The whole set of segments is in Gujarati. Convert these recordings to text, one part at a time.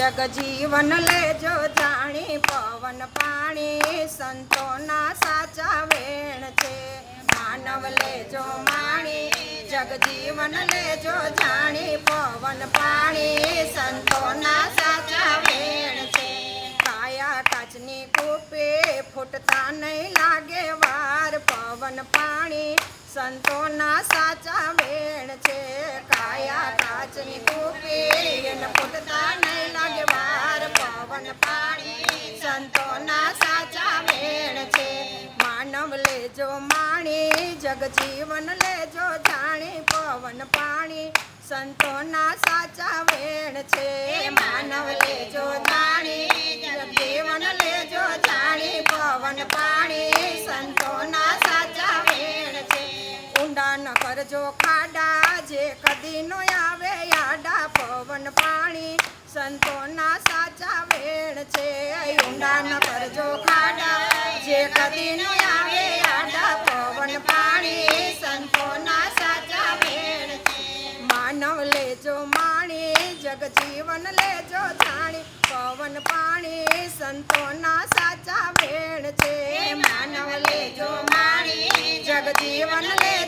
જગજીવન લેજો જાણી, પવન પાણી સંતોના સાચા વેણ છે. માનવ લેજો માણી, જગજીવન લેજો જાણી, પવન પાણી સંતોના સાચા વેણ છે. કાયા કાચની કૂપે ફૂટતા નહીં લાગે વાર, પવન પાણી સંતોના સાચા વેણ છે. કાયા કાચની કૂપે ફૂટતા પાણી સંતોના સાચા વેણ છે. માનવ લેજો માણી જગજીવન લેજો જાણી પવન પાણી સંતોના સાચા વેણ છે. માનવ લેજો જાણી જગજીવન લેજો જાણી પવન પાણી સંતોના સાચા વેણ છે. ઊંડા ન કરજો ખાડા જે કદી નો આવે યાડા પવન પાણી સંતોના સાચા વેણ છે ઊંડાણ પર જો ખાડા, જે કદી નો આવે આડા પવન પાણી સંતોના સાચા વેણ છે. માનવ લેજો માણી, જગજીવન લેજો જાણી, પવન પાણી સંતોના સાચા વેણ છે. માનવ લેજો માણી, જગજીવન લેજો જાણી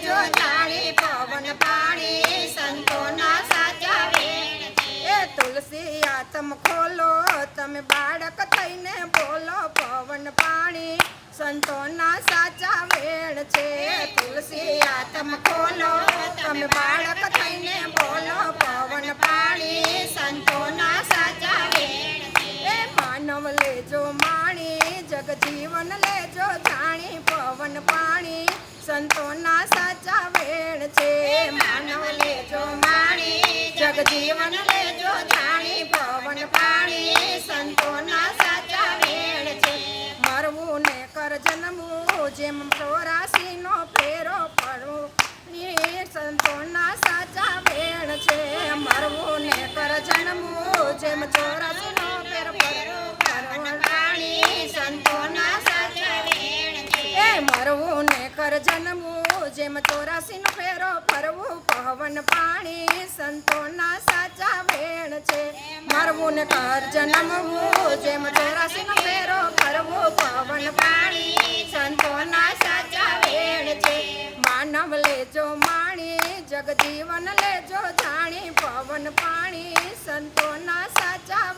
તુલસી આતમ ખોલો, તમે બાળક થઈને બોલો, પવન પાણી સંતોના સાચા વેણ છે. તુલસી આતમ ખોલો, તમે બાળક થઈને બોલો, પવન પાણી સંતોના સાચા વેણ એ માનવ લેજો માણી, જગજીવન લેજો જાણી, પવન પાણી સંતોના સાચા વેણ છે. માનવ લેજો માણી જગ જીવન સંતોના સાચા વેણ છે. મરવું ને કર જન્મવું, જેમ ચોરાસી નો ફેરો પડવું સંતોના સાચા વેણ છે. મરવું ને કર જન્મવું, જેમ ચોરાસી જેમ ચોરાસી નો ફેરો ફરવું, પવન, પાણી, સંતોના સાચા વેણ છે. મરવું ને કર જન્મવું જેમ ચોરાસી નો ફેરો ફરવું, પવન, પાણી, સંતોના સાચા વેણ છે. માનવ લેજો માણી, જગજીવન લેજો જાણી, પવન, પાણી, સંતોના સાચા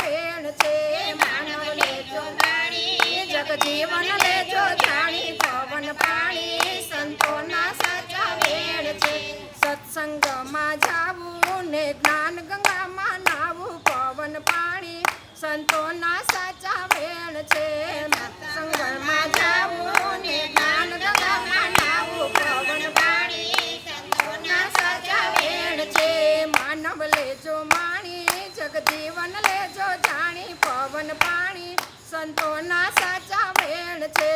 જાવું ને જ્ઞાન ગંગામાં નાવું, પવન પાણી, સંતોના સાચા વેણ છે. સત્સંગમાં જાવું ને જ્ઞાન ગંગામાં નાવું, પવન પાણી, સંતોના સાચા વેણ છે. માનવ લેજો માણી, જગજીવન લેજો જાણી, પવન પાણી, સંતોના સાચા વેણ છે.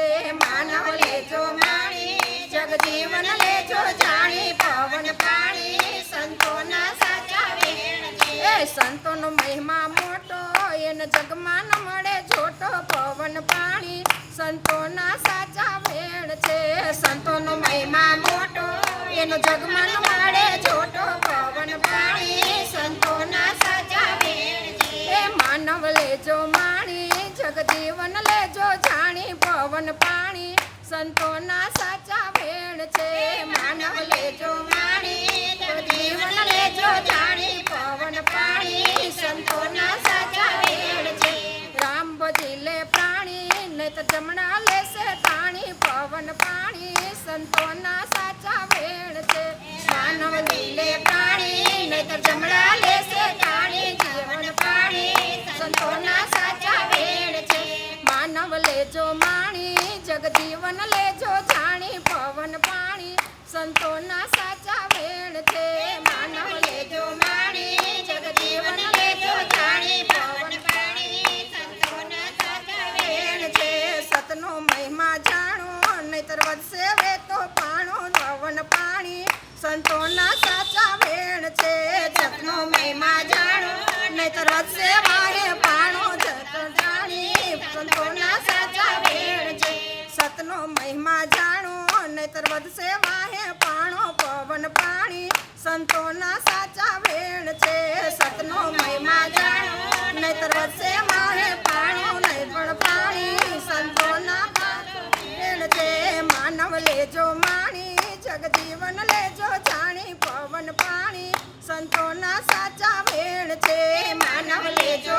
સંતોનો મહિમા મોટો, એને જગમાં ન મળે છોટો પવન પાણી. સંતોના સાચા વેણ છે, સંતોનો મહિમા મોટો, એનો જગમાં ન મળે છોટો પવન પાણી. સંતોના સાચા વેણ છે. એ માનવ લેજો માણી, જગજીવન લેજો જાણી, પવન પાણી. સંતોના સાચા વેણ છે. માનવ લેજો માણી જગજીવન લેજો જાણી પવન પાણી. સંતોના સાચા વેણ છે. રામ બધી લે પ્રાણી નહીં તો જમણા લેશે પાણી. પવન પાણી સંતોના સંતોના સાચા વેણ છે. માનવ લેજો માણી જગજીવન લેજો જાણી. પવન પાણી સંતોના સાચા વેણ છે. સતનો મહિમા જાણો, નહીતર વધશે વેતો પાણો. પવન પાણી સંતોના સાચા વેણ છે. જતનો મહિમા જાણો, નહીતર વધશે વારે પાણો જત જાણી. સંતોના સતનો મહિમા જાણો, નહીતર વધશે વાહે પાણો, પવન પાણી. સંતોના સાચા વેણ છે, સતનો મહિમા જાણો, નહીતર વધશે મારે પાણો નહીં પણ. પાણી સંતોના વેણ છે, માનવ લેજો માણી, જગજીવન લેજો જાણી, પવન પાણી. સંતોના સાચા વેણ છે, માનવ લેજો